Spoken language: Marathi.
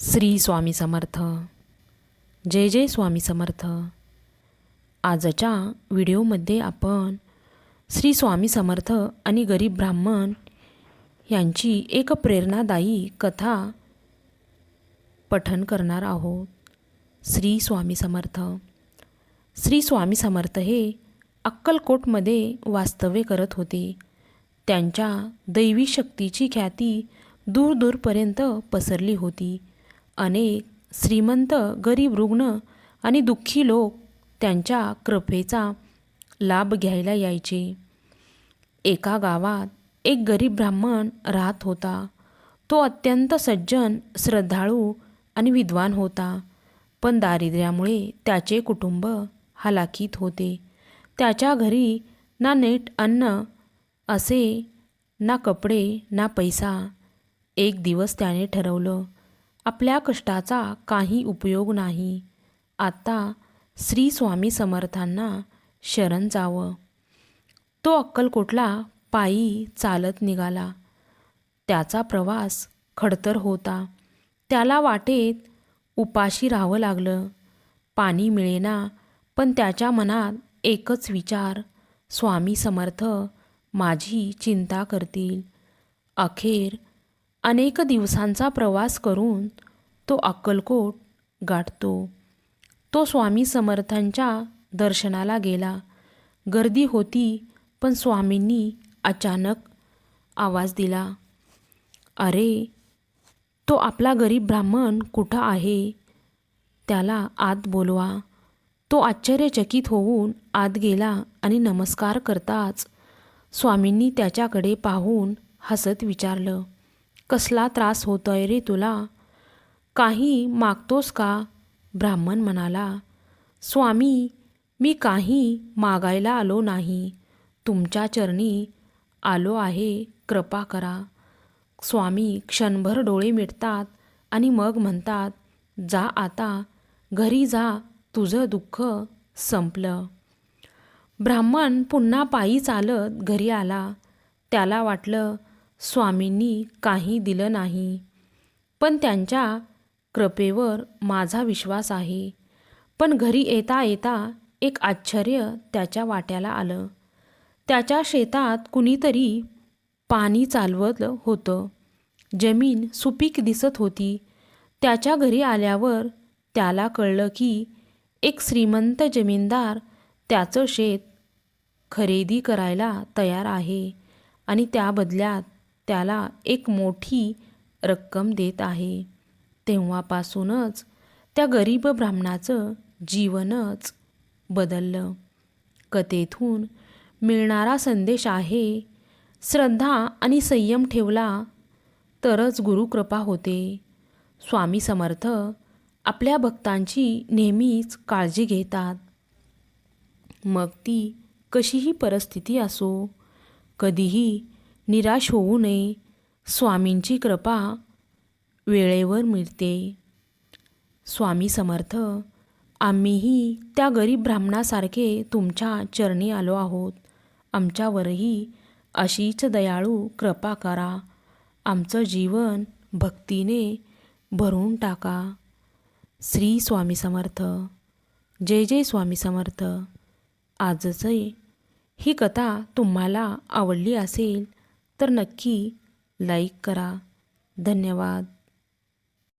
श्री स्वामी समर्थ. जय जय स्वामी समर्थ. आजच्या व्हिडिओमध्ये आपण श्री स्वामी समर्थ आणि गरीब ब्राह्मण यांची एक प्रेरणादायी कथा पठन करणार आहोत. श्री स्वामी समर्थ. श्री स्वामी समर्थ हे अक्कलकोटमध्ये वास्तव्य करत होते. त्यांच्या दैवी शक्तीची ख्याती दूरदूरपर्यंत पसरली होती. अनेक श्रीमंत गरीब रुग्ण आणि दुःखी लोक त्यांच्या कृपेचा लाभ घ्यायला यायचे. एका गावात एक गरीब ब्राह्मण राहत होता. तो अत्यंत सज्जन श्रद्धाळू आणि विद्वान होता. पण दारिद्र्यामुळे त्याचे कुटुंब हलाखीत होते. त्याच्या घरी ना नीट अन्न असे ना कपडे ना पैसा. एक दिवस त्याने ठरवलं आपल्या कष्टाचा काही उपयोग नाही. आता श्री स्वामी समर्थांना शरण जावं. तो अक्कलकोटला पायी चालत निघाला. त्याचा प्रवास खडतर होता. त्याला वाटेत उपाशी राहावं लागलं. पाणी मिळेना पण त्याच्या मनात एकच विचार. स्वामी समर्थ माझी चिंता करतील. अखेर अनेक दिवसांचा प्रवास करून तो अक्कलकोट गाठतो. तो स्वामी समर्थांच्या दर्शनाला गेला. गर्दी होती पण स्वामींनी अचानक आवाज दिला. अरे तो आपला गरीब ब्राह्मण कुठं आहे? त्याला आत बोलवा. तो आश्चर्यचकित होऊन आत गेला आणि नमस्कार करताच स्वामींनी त्याच्याकडे पाहून हसत विचारलं. कसला त्रास होतोय रे तुला? काही मागतोस का? ब्राह्मण म्हणाला स्वामी मी काही मागायला आलो नाही. तुमच्या चरणी आलो आहे कृपा करा. स्वामी क्षणभर डोळे मिटतात आणि मग म्हणतात जा आता घरी जा तुझं दुःख संपलं. ब्राह्मण पुन्हा पायी चालत घरी आला. त्याला वाटलं स्वामींनी काही दिलं नाही. पण त्यांच्या कृपेवर माझा विश्वास आहे. पण घरी येता येता एक आश्चर्य त्याच्या वाट्याला आलं. त्याच्या शेतात कुणीतरी पाणी चालवत होतं. जमीन सुपीक दिसत होती. त्याच्या घरी आल्यावर त्याला कळलं की एक श्रीमंत जमीनदार त्याचं शेत खरेदी करायला तयार आहे आणि त्या बदल्यात त्याला एक मोठी रक्कम देत आहे. तेव्हापासूनच त्या गरीब ब्राह्मणाचं जीवनच बदललं. कथेतून मिळणारा संदेश आहे श्रद्धा आणि संयम ठेवला तरच गुरुकृपा होते. स्वामी समर्थ आपल्या भक्तांची नेहमीच काळजी घेतात. मग ती कशीही परिस्थिती असो कधीही निराश होऊ नये. स्वामींची कृपा वेळेवर मिळते. स्वामी समर्थ आम्हीही त्या गरीब ब्राह्मणासारखे तुमच्या चरणी आलो आहोत. आमच्यावरही अशीच दयाळू कृपा करा. आमचं जीवन भक्तीने भरून टाका. श्री स्वामी समर्थ जय जय स्वामी समर्थ. आजचे ही कथा तुम्हाला आवडली असेल तर नक्की लाईक करा. धन्यवाद.